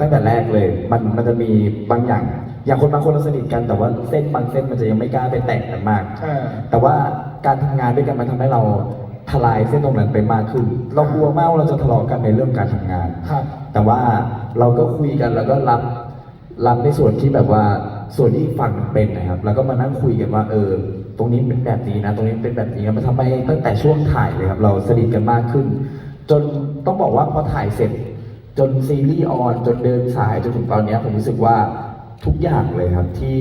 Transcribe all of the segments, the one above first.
ตั้งแต่แรกเลย มันมันจะมีบางอย่าง อย่างคนบางคนเราสนิทกันแต่ว่าเส้นบางเส้นมันจะยังไม่กล้าไปแตะกันมาก เออ แต่ว่าการทำงานด้วยกันมันทำให้เราทลายเส้นตรงนั้นไปมากขึ้น เรากลัวมากว่าเราจะทะเลาะกันในเรื่องการทำงาน ครับ แต่ว่าเราก็คุยกันแล้วก็รับรับในส่วนที่แบบว่าส่วนที่อีกฝั่งเป็นนะครับ แล้วก็มานั่งคุยกันว่าเออ ตรงนี้เป็นแบบนี้นะ ตรงนี้เป็นแบบนี้นะมันทำให้ตั้งแต่ช่วงถ่ายเลยครับ เราสนิทกันมากขึ้น จนต้องบอกว่าพอถ่ายเสร็จ จนซีรีส์ออนจนเดินสายจนถึงตอนนี้ผมรู้สึกว่าทุกอย่างเลยครับที่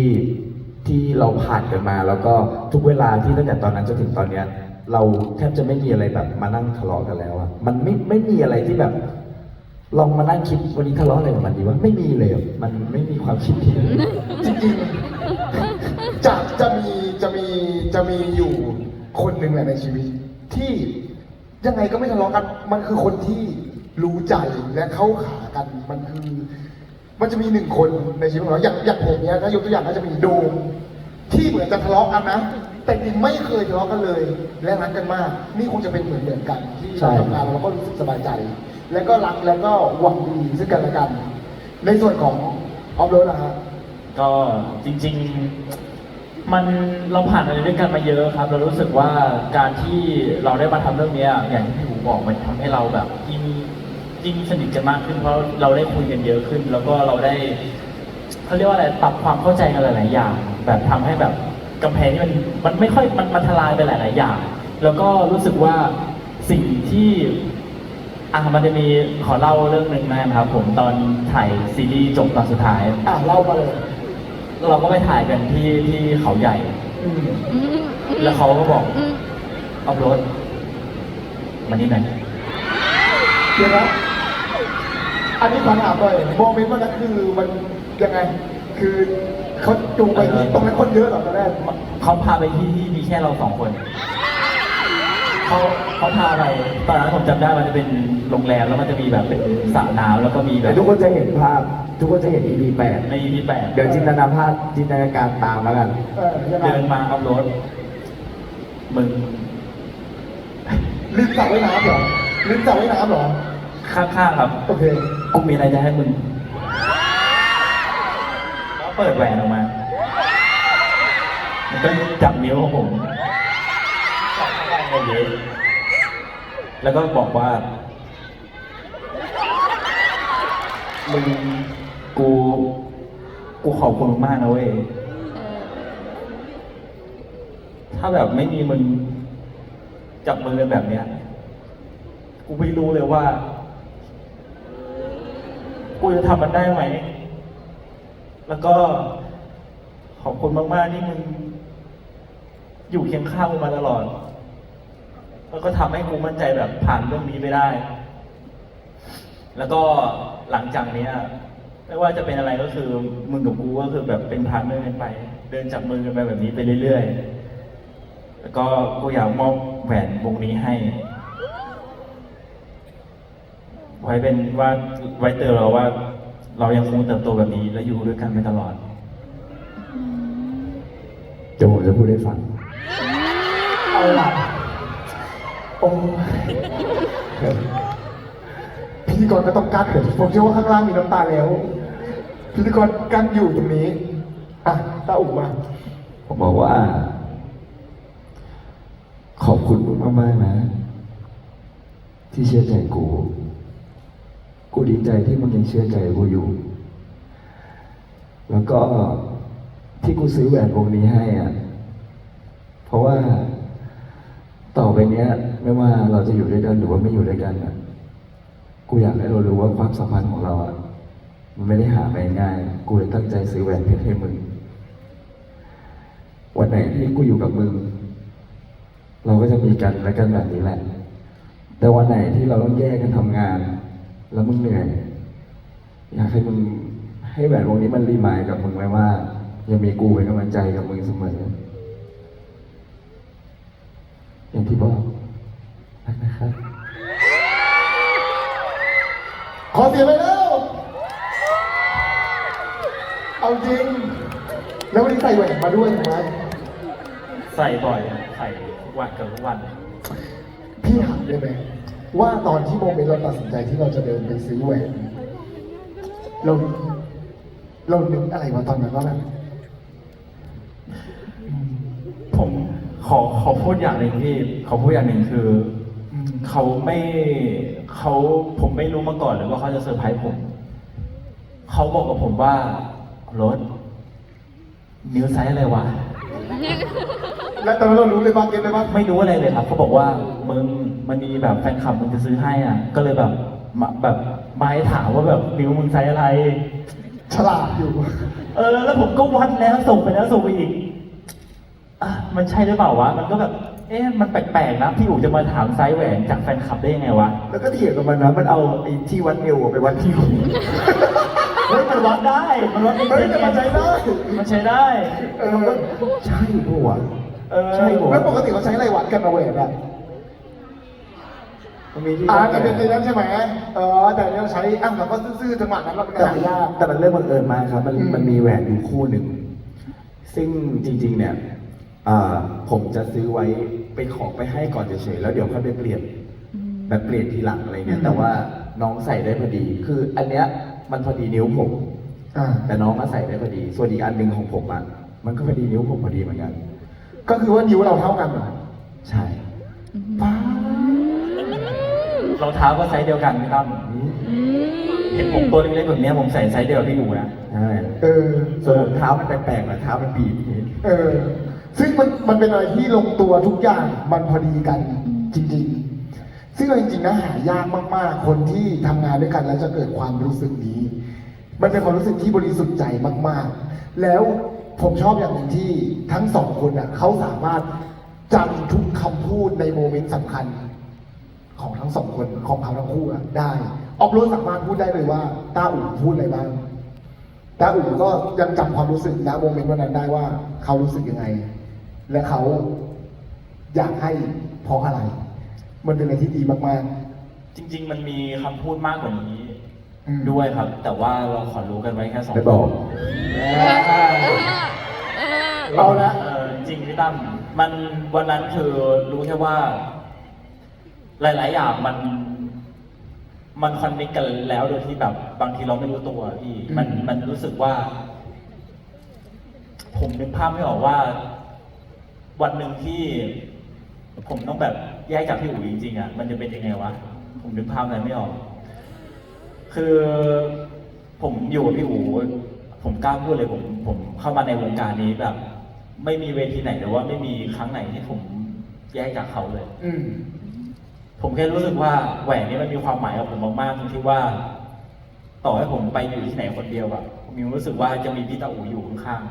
ที่เราผ่านกันมา แล้วก็ทุกเวลาที่ตั้งแต่ตอนนั้นจนถึงตอนเนี้ย เราแทบจะไม่มีอะไรแบบมานั่งทะเลาะกันแล้วอะมันไม่ไม่มีอะไรที่แบบ ลองมานั่งคิดวันนี้ทะเลาะอะไรกับมันดีวะไม่มีเลยมันไม่มีความคิดที่จริงๆจะจะมีจะมีจะมีอยู่คนหนึ่งแหละในชีวิต ที่ยังไงก็ไม่ทะเลาะกันมันคือคนที่ รู้ใจและเข้าขากันมันคือ มันจะมีหนึ่งคนในชีวิตของเราอย่างอย่างผมเนี้ยถ้ายกตัวอย่างก็จะมีโดมที่เหมือนจะทะเลาะกันนะแต่จริงไม่เคยทะเลาะกันเลย และรักกันมาก นี่คงจะเป็นเหมือนเหมือนกันที่เราทำงานเราก็รู้สึกสบายใจ แล้วก็รักแล้วก็หวังดีซึ่งกันและกัน ในส่วนของออฟโรดนะฮะก็จริง ๆ มันเราผ่านอะไรด้วยกันมาเยอะครับ เรารู้สึกว่าการที่เราได้มาทำเรื่องเนี้ยอย่างที่พี่หูบอกมันทำให้เราแบบยิ่ง ยิ่งสนิทกันมากขึ้นเพราะเราได้คุยกันเยอะขึ้น แล้วก็เราได้เขาเรียกว่าอะไรปรับความเข้าใจกันหลายๆอย่าง แบบทำให้แบบกำแพงนี่มันมันไม่ค่อยมันมันทลายไปหลาย ๆ อย่าง แล้วก็รู้สึกว่าสิ่งที่อะมันจะมีขอเล่าเรื่องหนึ่งนะครับ ผมตอนถ่ายซีรีส์จบตอนสุดท้ายอะเล่ามาเลยเราก็ไปถ่ายกันที่ที่เขาใหญ่อืมแล้วเขาก็บอกเอารถมานี่หน่อยเดี๋ยวนะ อันนี้ขอถามหน่อยโมเมนต์วันนั้นคือมันยังไง คือเขาจูงไปที่ตรงนั้นคนเยอะเหรอตอนแรกเขาพาไปที่ที่มีแค่เราสองคน เขาเขาพาไปตอนนั้นผมจำได้มันจะเป็นโรงแรมแล้วมันจะมีแบบเป็นสระน้ำแล้วก็มีแบแต่บทุกคนจะเห็นภาพ ทุกคนจะเห็น EP แปดในที่แปดเดี๋ยวจินตนาภาพจินตนาการตามแล้วกัน เออยังไงเดินมาเอารถมึง ลืมสระว่ายน้ำเหรอลืมสระว่ายน้ำเหรอ ข้างๆครับโอเคกูมีอะไรจะให้มึงแล้วเปิดแหวนออกมามันก็จับนิ้วของผมจับเข้าไปในนี้แล้วก็บอกว่า มึงกู กูขอบคุณมึงมากนะเว้ย ถ้าแบบไม่มีมึงจับมือกันแบบเนี้ย กูไม่รู้เลยว่า กูจะทำมันได้ไหม แล้วก็ขอบคุณมากๆที่มึงอยู่เคียงข้างกูมาตลอด แล้วก็ทำให้กูมั่นใจแบบผ่านเรื่องนี้ไปได้ แล้วก็หลังจากเนี้ยไม่ว่าจะเป็นอะไรก็คือมึงกับกูก็คือแบบเป็นพาร์ทเนอร์กันไป เดินจับมือกันไปแบบนี้ไปเรื่อยๆ แล้วก็กูอยากมอบแหวนวงนี้ให้ ไว้เป็นว่าไว้เตือนเราว่า เรายังคงเติบโตแบบนี้ และอยู่ด้วยกันไปตลอดเดี๋ยวผมจะพูดให้ฟังเอาล่ะโอ้พิธีกรก็ต้องกั้นเดี๋ยวผมเชื่อว่าข้างล่างมีน้ำตาแล้วพิธีกรกั้นอยู่ตรงนี้อะตาอุ๋มาผมบอกว่า ขอบคุณมึงมากๆนะ ที่เชื่อใจกู กูดีใจที่มึงยังเชื่อใจกูอยู่ แล้วก็ที่กูซื้อแหวนวงนี้ให้อะ เพราะว่าต่อไปเนี้ย ไม่ว่าเราจะอยู่ด้วยกันหรือว่าไม่อยู่ด้วยกันอะ กูอยากให้เรารู้ว่าความสัมพันธ์ของเราอะมันไม่ได้หาไปง่าย กูเลยตั้งใจซื้อแหวนเพชรให้มึง วันไหนที่กูอยู่กับมึง เราก็จะมีกันและกันแบบนี้แหละ แต่วันไหนที่เราต้องแยกกันทำงาน แล้วมึงเหนื่อย อยากให้มึงให้แหวนวงนี้มันรีมายด์กับมึงไว้ว่า ยังมีกูเป็นกำลังใจกับมึงเสมอ อย่างที่บอกรักนะครับ ขอเสียงไปแล้ว เอาจริง แล้ววันนี้ใส่แหวนมาด้วยถูกไหมใส่บ่อยใส่ทุกวันเกับทุกวัน พี่ถามได้ไหม ว่าตอนที่โมเมนต์เราตัดสินใจที่เราจะเดินไปซื้อแหวนเราเรานึกอะไรวะตอนนั้นว่าแบบผมขอขอพูดอย่างหนึ่งพี่ขอพูดอย่างหนึ่งคือเขาไม่เขาผมไม่รู้มาก่อนเลยว่าเขาจะเซอร์ไพรส์ผม เขาบอกกับผมว่ารถนิ้วไซส์อะไรวะ แล้วตอนนั้นเรารู้เลยว่าเก็ตเลยว่าไม่รู้อะไรเลยครับเขาบอกว่ามึงมันมีแบบแฟนคลับมึงจะซื้อให้อะ ก็เลยแบบมาแบบมาให้ถามว่าแบบนิ้วมึงไซส์อะไร ฉลาดอยู่ เออ แล้วผมก็วัดแล้วส่งไปแล้วส่งไปอีกอะมันใช่หรือเปล่าวะ มันก็แบบ เอ๊ะมันแปลกๆนะพี่อู๋จะมาถามไซส์แหวนจากแฟนคลับได้ยังไงวะ แล้วก็เถียงกับมันนะมันเอาไอ้ที่วัดนิ้วไปวัดที่หูเฮ้ยมันวัดได้ มันวัดได้เฮ้ยแต่มันใช้ได้ มันใช้ได้ เออ ใช่ปะวะ เออใช่ปะแล้ววะปกติเขาใช้อะไรวัดกันเอาเวทอะมันมีที่อ่าวัดแต่เป็นในนั้นใช่ไหมเออแต่เราใช้อะเราก็ซื่อๆจังหวะนั้นเราเป็นแต่หายาก แต่มันเรื่องบังเอิญมากครับ มันอืม มันมีแหวนอยู่คู่หนึ่ง ซึ่งจริง ๆ เนี่ยอ่าผมจะซื้อไว้เป็นของไปให้ก่อนเฉยๆแล้วเดี๋ยวค่อยไปเปลี่ยน แบบเปลี่ยนทีหลังอะไรเงี้ยแต่ว่าน้องใส่ได้พอดี คืออันเนี้ยมันพอดีนิ้วผม อ่า แต่น้องก็ใส่ได้พอดี ส่วนอีกอันหนึ่งของผมอะ มันก็พอดีนิ้วผมพอดีเหมือนกัน ก็คือว่านิ้วเราเท่ากันเหรอใช่ป้ารองเท้าก็ไซส์เดียวกันพี่ตั้มเห็นผมตัวเล็กๆแบบเนี้ยผมใส่ไซส์เดียวกับพี่อู๋นะใช่เออส่วนผมเท้ามันแปลกๆนะเท้ามันบีบอย่างงี้เออ ซึ่งมันมันเป็นอะไรที่ลงตัวทุกอย่างมันพอดีกันจริง ๆ ซึ่งเอาจริงๆนะหายากมากๆ คนที่ทำงานด้วยกันแล้วจะเกิดความรู้สึกนี้ มันเป็นความรู้สึกที่บริสุทธิ์ใจมาก ๆ แล้ว ผมชอบอย่างหนึ่งที่ทั้งสองคนอะเขาสามารถจำทุกคำพูดในโมเมนต์สำคัญ ของทั้งสองคนของเขาทั้งคู่อะได้ ออฟโรดสามารถพูดได้เลยว่าต้าอู่พูดอะไรบ้างตาอู๋ก็ยังจำความรู้สึกณโมเมนต์วันนั้นได้ว่า เขารู้สึกยังไง และเขาอยากให้เพราะอะไร มันเป็นอะไรที่ดีมากจริง ๆ มันมีคำพูดมากกว่านี้อืมด้วยครับ แต่ว่าเราขอรู้กันไว้แค่สอง ไม่บอกๆ เอาละ ออจริงพี่ตั้มมันวันนั้นคือรู้แค่ว่า หลาย ๆ อย่างมัน มันคอนเนคกันแล้วโดยที่แบบบางทีเราไม่รู้ตัวพี่มันมันรู้สึกว่า ผมนึกภาพไม่ออกว่า วันหนึ่งที่ ผมต้องแบบแยกจากพี่อู๋จริงๆอะมันจะเป็นยังไงวะผมนึกภาพอะไรไม่ออก คือผมอยู่กับพี่อู๋ผมกล้าพูดเลยผมผมเข้ามาในวงการนี้แบบ ไม่มีเวทีไหนหรือว่าไม่มีครั้งไหนที่ผมแยกจากเขาเลย อืม ผมแค่รู้สึกว่าแหวนนี้มันมีความหมายกับผมมากๆตรงที่ว่า ต่อให้ผมไปอยู่ที่ไหนคนเดียวอะผมยังรู้สึกว่าจะมีพี่ตาอูอยู่ข้าง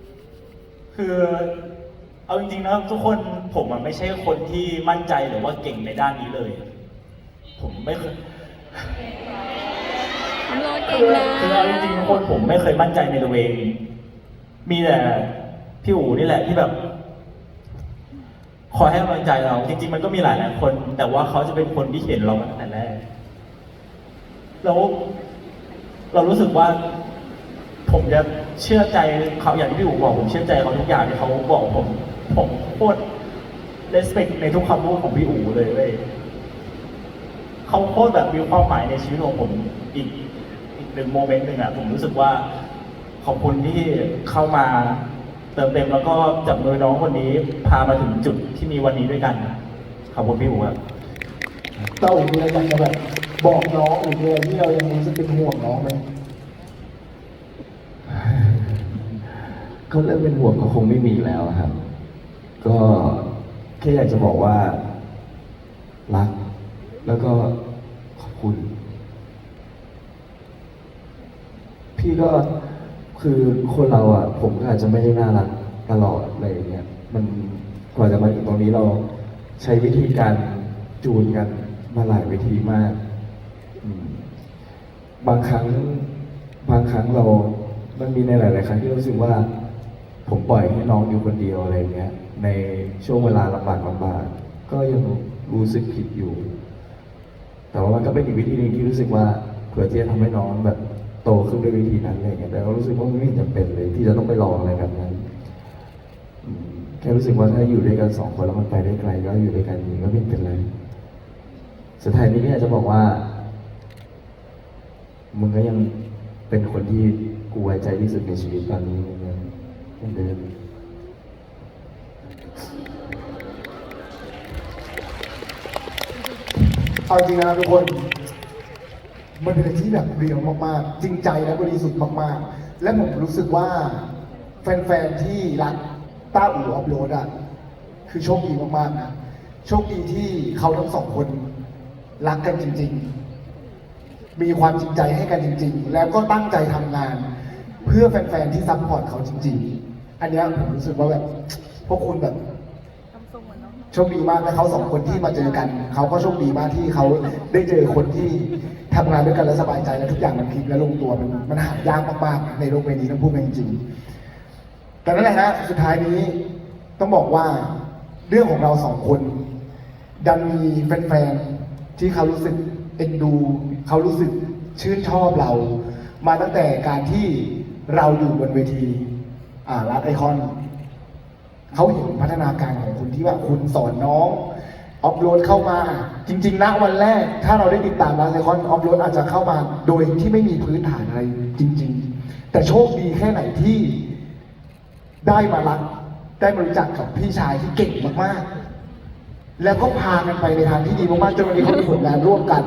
ๆคือ เอาจริงๆนะทุกคนผมอะไม่ใช่คนที่มั่นใจหรือว่าเก่งในด้านนี้เลย ผมไม่เคยทำโลเก่คืงอนะคือเอาจริงๆคนผมไม่เคยมั่นใจในตัวเอง มีแต่ พี่อู๋นี่แหละที่แบบ คอยให้กำลังใจเรา จริง ๆ มันก็มีหลายหลายคน แต่ว่าเขาจะเป็นคนที่เห็นเรามาตั้งแต่แรกแล้วเรารู้สึกว่า ผมจะเชื่อใจเขาอย่างที่พี่อู๋บอกผมเชื่อใจเขาทุกอย่างที่เขาบอกผม ผมโคตร respect ในทุกคำพูดของพี่อู๋เลยเว้ยเขาโคตรแบบมีความหมายในชีวิตของผมอีกอีกหนึ่งโมเมนต์หนึ่งอะผมรู้สึกว่าขอบคุณที่เข้ามา เติมเต็มแล้วก็จับมือน้องคนนี้พามาถึงจุดที่มีวันนี้ด้วยกัน ขอบคุณพี่อู๋ครับเต้าอู๋มีอะไรอยากจะแบบบอกน้องหรือมีอะไรที่เรายังรู้สึกเป็นห่วงน้องไหมก็เริ่มเป็นห่วงก็คงไม่มีแล้วอะครับ ก็แค่อยากจะบอกว่า รัก แล้วก็ขอบคุณ พี่ก็ คือคนเราอะ ผมก็อาจจะไม่ได้น่ารักตลอดอะไรอย่างเงี้ยมันกว่าจะมาถึงตรงนี้เราใช้วิธีการจูนกันมาหลายวิธีมากอืมบางครั้งบางครั้งเรา มันมีในหลาย ๆ ครั้งที่รู้สึกว่า ผมปล่อยให้น้องอยู่คนเดียวอะไรเงี้ย ในช่วงเวลาลำบากลำบากก็ยังรู้สึกผิดอยู่ แต่ว่ามันก็เป็นอีกวิธีหนึ่งที่รู้สึกว่าเผื่อที่จะทำให้น้องแบบ โตขึ้นด้วยวิธีนั้นอะไรเงี้ยแต่ก็รู้สึกว่ามันไม่จำเป็นเลย ที่จะต้องไปลองอะไรแบบนั้นแค่รู้สึกว่าถ้าอยู่ด้วยกันสองคนแล้วมันไปได้ไกลก็อยู่ด้วยกันจริงก็ไม่เป็นไรสุดท้ายนี้ก็อยากจะบอกว่ามึงก็ยังเป็นคนที่กูไว้ใจที่สุดในชีวิตตอนนี้เหมือนกันเหมือนเดิมเอาจริงนะทุกคน มันเป็นอะไรที่แบบเรียวมากๆ จริงใจและบริสุทธิ์มากๆ และผมรู้สึกว่า แฟนๆ ที่รักต้าอู่ออฟโรดอะคือโชคดีมากๆนะโชคดีที่เขาทั้งสองคนรักกันจริง ๆ มีความจริงใจให้กันจริง ๆ แล้วก็ตั้งใจทำงาน เพื่อแฟนๆ ที่ซัพพอร์ตเขาจริง ๆ อันเนี้ยผมรู้สึกว่าแบบพวกคุณแบบ โชคดีมากและเขาสองคนที่มาเจอกัน เขาก็โชคดีมากที่เขาได้เจอคนที่ทำงานด้วยกันแล้วสบายใจและทุกอย่างมันคลิกและลงตัวมันมันหายากมากๆในโลกใบนี้ต้องพูดกันจริงๆแต่นั่นแหละฮะสุดท้ายนี้ต้องบอกว่าเรื่องของเราสองคนดันมีแฟนๆที่เขารู้สึกเอ็นดู เขารู้สึกชื่นชอบเรา มาตั้งแต่การที่เราอยู่บนเวทีอ่ารัดไอคอน เขาเห็นพัฒนาการของคุณที่ว่าคุณสอนน้องออฟโรดเข้ามา จริงๆณวันแรก ถ้าเราได้ติดตามลาไซคอนออฟโรดอาจจะเข้ามาโดยที่ไม่มีพื้นฐานอะไรจริง ๆ แต่โชคดีแค่ไหนที่ได้มารักได้มารู้จักกับพี่ชายที่เก่งมากๆ แล้วก็พากันไปในทางที่ดีมากๆจนวันนี้เขามีผลงานร่วมกัน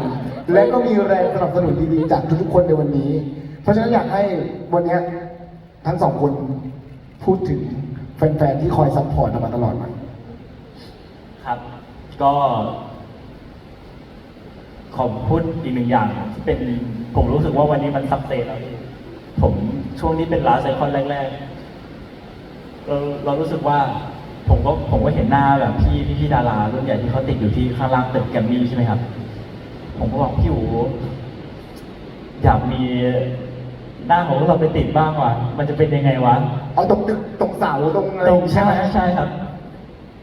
และก็มีแรงสนับสนุนดีๆจากทุกๆคนในวันนี้ เพราะฉะนั้นอยากให้วันนี้ทั้งสองคนพูดถึง แฟนๆที่คอยซัพพอร์ตเรามาตลอดมาครับ ก็ ขอบพูดอีกหนึ่งอย่างที่เป็นผมรู้สึกว่าวันนี้มันสักเซสแล้วพี่ผมช่วงนี้เป็นลาไซคอนแรกๆเราเรารู้สึกว่า ผมก็ผมก็เห็นหน้าแบบพี่พี่พี่ดารารุ่นใหญ่ที่เขาติดอยู่ที่ข้างล่างตึกแกรมมี่ใช่ไหมครับ ผมก็บอกพี่อูอยากมีหน้าของเราไปติดบ้างว่ะมันจะเป็นยังไงวะ เอาตรงตึกตรงเสาตรงอะไรตรงใช่ไหมใช่ครับ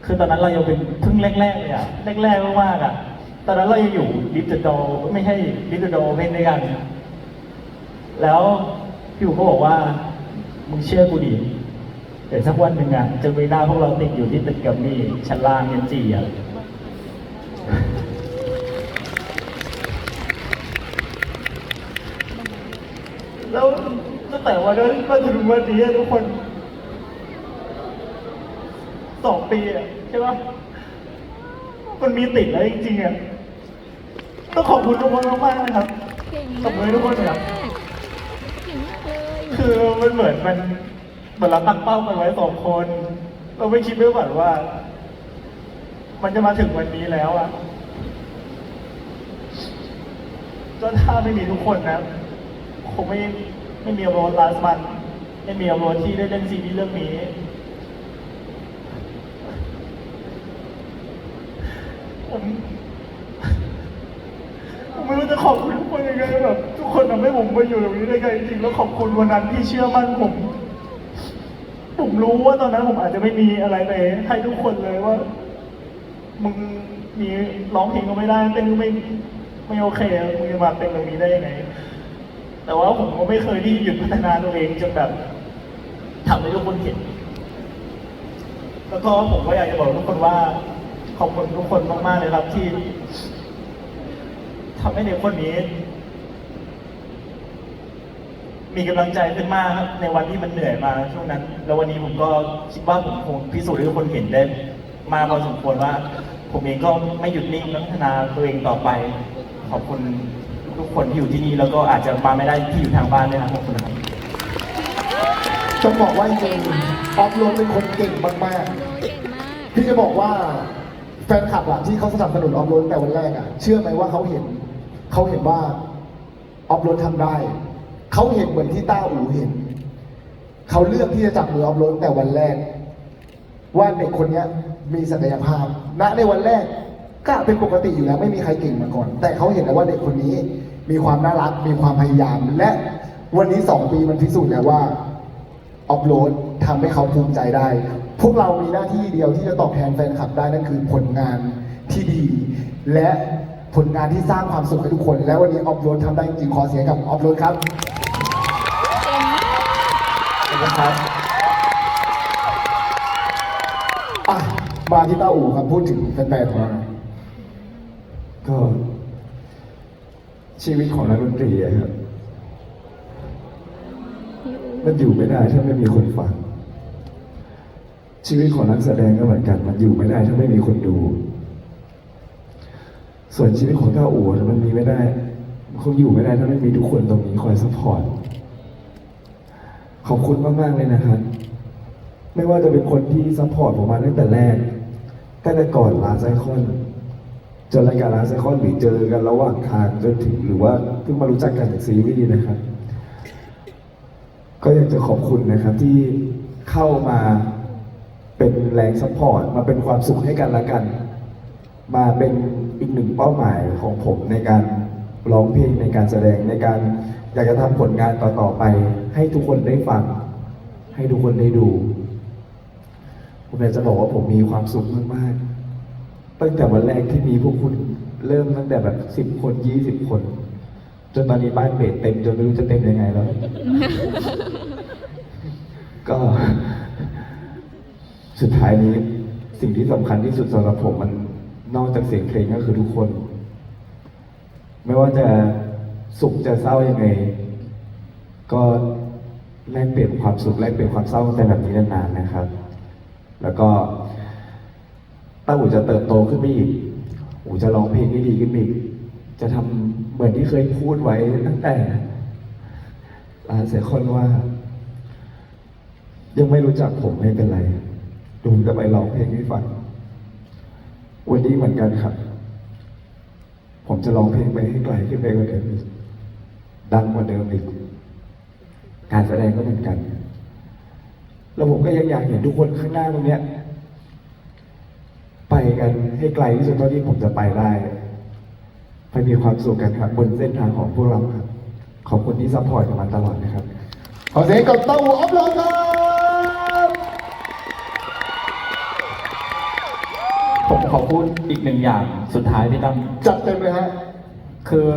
คือตอนนั้นเรายังเป็นเพิ่งแรกๆเลยอะแรกๆมากๆอะตอนนั้นเรายังอยู่ลิฟต์โดไม่ใช่ลิฟต์โดเว้นด้วยกัน แล้วพี่อู๋ก็บอกว่ามึงเชื่อกูดิเดี๋ยวสักวันหนึ่งอะจะมีหน้าพวกเราติดอยู่ที่ตึกกับนี่ชั้นล่างยันจีอะ ตั้งแต่วันนั้นมาถึงวันนี้อะทุกคนสองปีอะใช่ปะมันมีติดแล้วจริงๆอะต้องขอบคุณทุกคนมากๆนะครับเก่งตบมือให้ทุกคนหน่อยครับ เก่งมากเลยคือมันเหมือนมันเหมือนเราตั้งเป้ากันไว้สองคน เราไม่คิดไม่ฝันว่า มันจะมาถึงวันนี้แล้วอะก็ถ้าไม่มีทุกคนนะคงไม่ ไม่มีโรสลาสมันไม่มีโรสที่ได้เล่นซีรีส์เรื่องนี้ ผมผมไม่รู้จะขอบคุณทุกคนยังไงแบบทุกคนทำให้ผมมาอยู่ตรงนี้ได้ไงจริงๆแล้วขอบคุณวันนั้นที่เชื่อมั่นผม ผมรู้ว่าตอนนั้นผมอาจจะไม่มีอะไรไปให้ทุกคนเลยว่า มึงมีร้องเพลงก็ไม่ได้เต้นก็ไม่ไม่โอเคมึงจะมาเต้นตรงนี้ได้ยังไง แต่ว่าผมก็ไม่เคยที่หยุดพัฒนาตัวเองจนแบบทำให้ทุกคนเห็น แล้วก็ผมก็อยากจะบอกทุกคนว่า ขอบคุณทุกคนมากๆเลยครับที่ทำให้เด็กคนนี้ มีกำลังใจขึ้นมากครับในวันที่มันเหนื่อยมาช่วงนั้น แล้ววันนี้ผมก็คิดว่าผมคงพิสูจน์ให้ทุกคนเห็นได้ มากพอสมควรว่า ผมเองก็ไม่หยุดนิ่งพัฒนาตัวเองต่อไป ขอบคุณ ทุกคนที่อยู่ที่นี่แล้วก็อาจจะมาไม่ได้ที่อยู่ทางบ้านด้วยนะขอบคุณนะครับต้องบอกว่าจริงๆออฟโรดเป็นคนเก่งมากๆเก่งมากพี่จะบอกว่าแฟนคลับอะที่เขาสนับสนุนออฟโรดแต่วันแรกอะเชื่อไหมว่าเขาเห็นเขาเห็นว่าออฟโรดทำได้เขาเห็นเหมือนที่ต้าอูเห็นเขาเลือกที่จะจับมือออฟโรดแต่วันแรก ว่าเด็กคนเนี้ยมีศักยภาพณในวันแรกก็เป็นปกติอยู่แล้วไม่มีใครเก่งมาก่อน แต่เขาเห็นแล้วว่าเด็กคนนี้ มีความน่ารัก มีความพยายาม และวันนี้สองปีมันพิสูจน์แล้วว่าออฟโหลดทำให้เขาภูมิใจได้ พวกเรามีหน้าที่เดียวที่จะตอบแทนแฟนคลับได้นั่นคือผลงานที่ดี และผลงานที่สร้างความสุขให้ทุกคน และวันนี้ออฟโหลดทำได้จริงขอเสียงกับออฟโหลดครับเก่งมากขอบคุณครับมาที่ต้าอู่ครับพูดถึงแฟนๆของเราก็ ชีวิตของนักดนตรีอะครับมันอยู่ไม่ได้ถ้าไม่มีคนฟัง ชีวิตของนักแสดงก็เหมือนกัน มันอยู่ไม่ได้ถ้าไม่มีคนดู ส่วนชีวิตของเต้าอู่มันมีไม่ได้มันคงอยู่ไม่ได้ถ้าไม่มีทุกคนตรงนี้คอยซัพพอร์ตขอบคุณมากๆเลยนะครับไม่ว่าจะเป็นคนที่ซัพพอร์ตผมมาตั้งแต่แรกตั้งแต่ก่อนลาไซคอน จนรายการลาไซคอนหรือเจอกันระหว่างทางจนถึงหรือว่าเพิ่งมารู้จักกันจากซีรีส์นะครับ ก็อยากจะขอบคุณนะครับที่เข้ามาเป็นแรงซัพพอร์ตมาเป็นความสุขให้กันละกัน มาเป็นอีกหนึ่งเป้าหมายของผมในการร้องเพลงในการแสดงในการอยากจะทำผลงานต่อๆไป ให้ทุกคนได้ฟัง ให้ทุกคนได้ดู ผมอยากจะบอกว่าผมมีความสุขมากๆ ตั้งแต่วันแรกที่มีพวกคุณเริ่มตั้งแต่แบบสิบคนยี่สิบคน จนตอนนี้บ้านเบสเต็มจนไม่รู้จะเต็มยังไงแล้ว ก็ สุดท้ายนี้สิ่งที่สำคัญที่สุดสำหรับผมมันนอกจากเสียงเพลงก็คือทุกคน ไม่ว่าจะสุขจะเศร้ายังไง ก็แลกเปลี่ยนความสุขแลกเปลี่ยนความเศร้ากันแบบนี้นานๆนะครับ แล้วก็ ต้าอูจะเติบโตขึ้นไปอีกอูจะร้องเพลงได้ดีขึ้นอีก จะทำเหมือนที่เคยพูดไว้ตั้งแต่ลาเสียคนว่า ยังไม่รู้จักผมไม่เป็นไร ดูจะไปร้องเพลงให้ฟังวันนี้เหมือนกันครับ ผมจะร้องเพลงไปให้ไกลขึ้นไปกว่าเดิมอีกดังกว่าเดิมอีก การแสดงก็เหมือนกัน แล้วผมก็ยังอยากเห็นทุกคนข้างหน้าตรงเนี้ย กันให้ไกลที่สุดเท่าที่ผมจะไปได้ไปมีความสุขกันครับบนเส้นทางของพวกเราครับ ขอบคุณที่ซัพพอร์ตกันมาตลอดนะครับ ขอเสียงกับเต้าหูออฟโรดครับ ผมขอพูดอีกหนึ่งอย่างสุดท้ายพี่ตั้มจัดเต็มเลยฮะ คือ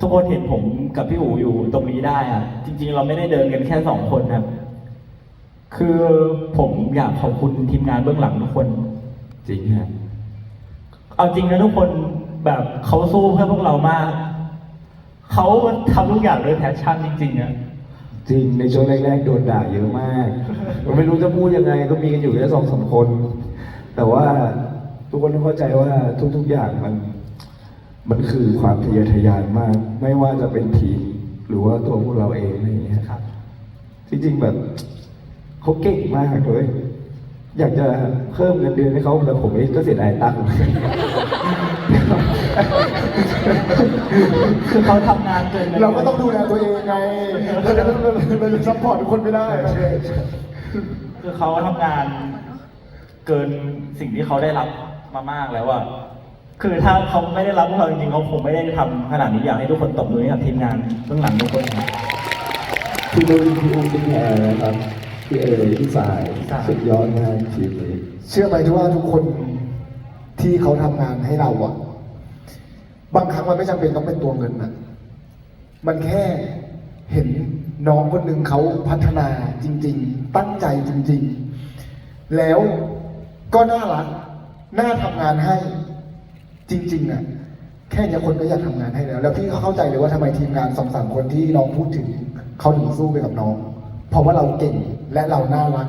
ทุกคนเห็นผมกับพี่อู๋อยู่ตรงนี้ได้อะจริง ๆ เราไม่ได้เดินกันแค่สองคนครับ คือผมอยากขอบคุณทีมงานเบื้องหลังทุกคน จริงฮะเอาจริงนะทุกคนแบบเขาสู้เพื่อพวกเรามาก เขาทำทุกอย่างด้วยแพชชั่นจริงๆอะจริงในช่วงแรกๆโดนด่าเยอะมากผมไม่รู้จะพูดยังไงก็มีกันอยู่แค่สองสามคน แต่ว่าทุกคนต้องเข้าใจว่าทุก ๆอย่างมัน มันคือความทะเยอทะยานมาก ไม่ว่าจะเป็นทีมหรือว่าตัวพวกเราเองอะไรอย่างเงี้ยครับ จริงๆแบบเขาเก่งมากเลย อยากจะเพิ่มเงินเดือนให้เขาแต่ผมเองก็เสียดายตังค์ คือเขาทำงานเกินไปเราก็ต้องดูแลตัวเองไงเราจะเราจะซัพพอร์ตทุกคนไม่ได้ คือเขาทำงานเกินสิ่งที่เขาได้รับมามากแล้วอะคือถ้าเขาไม่ได้รับพวกเราจริงๆเขาคงไม่ได้ทำขนาดนี้อยากให้ทุกคนตบมือให้กับทีมงานเบื้องหลังทุกคนครับพี่ลุยพี่อุ้มพี่แพรนะครับ พี่เอ๋พี่สายสุดยอดมากทีมนี้เชื่อไหมที่ว่าทุกคนที่เขาทำงานให้เราอะบางครั้งมันไม่จำเป็นต้องเป็นตัวเงินอะมันแค่เห็นน้องคนหนึ่งเขาพัฒนาจริง ๆ ตั้งใจจริง ๆ แล้วก็น่ารักน่าทำงานให้จริงๆอะแค่นี้คนก็อยากทำงานให้แล้ว แล้วพี่เข้าใจเลยว่าทำไมทีมงานสองสามคนที่น้องพูดถึงเขาถึงสู้ไปกับน้อง เพราะว่าเราเก่ง และเราน่ารัก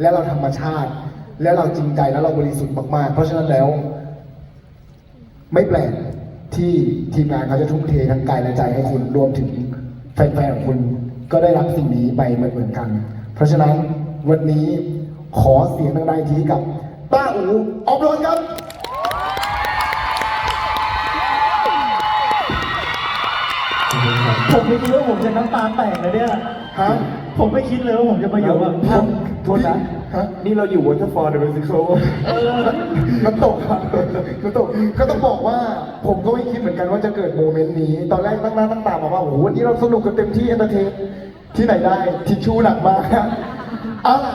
และเราธรรมชาติ และเราจริงใจและเราบริสุทธิ์มากๆ เพราะฉะนั้นแล้ว ไม่แปลกที่ทีมงานเขาจะทุ่มเททั้งกายและใจให้คุณรวมถึงแฟนๆของคุณก็ได้รับสิ่งนี้ไปเหมือนกัน เพราะฉะนั้นวันนี้ขอเสียงดังๆทีกับต้าอูออฟโรดครับ ผมไม่คิดว่าผมจะน้ำตาแตกเลยเนี่ยฮะผมไม่คิดเลยว่าผมจะมาอยู่แบบผมโทษนะฮะนี่เราอยู่วอเตอร์ฟอร์ดเดอะมิวสิคลเออน้ำตกครับน้ำตกก็ต้องบอกว่าผมก็ไม่คิดเหมือนกันว่าจะเกิดโมเมนต์นี้ ตอนแรกตั้งหน้าตั้งตามาว่าโอ้โหวันนี้เราสนุกกันเต็มที่เอนเตอร์เทนที่ไหนได้ทิชชู่หนักมากเอาล่ะ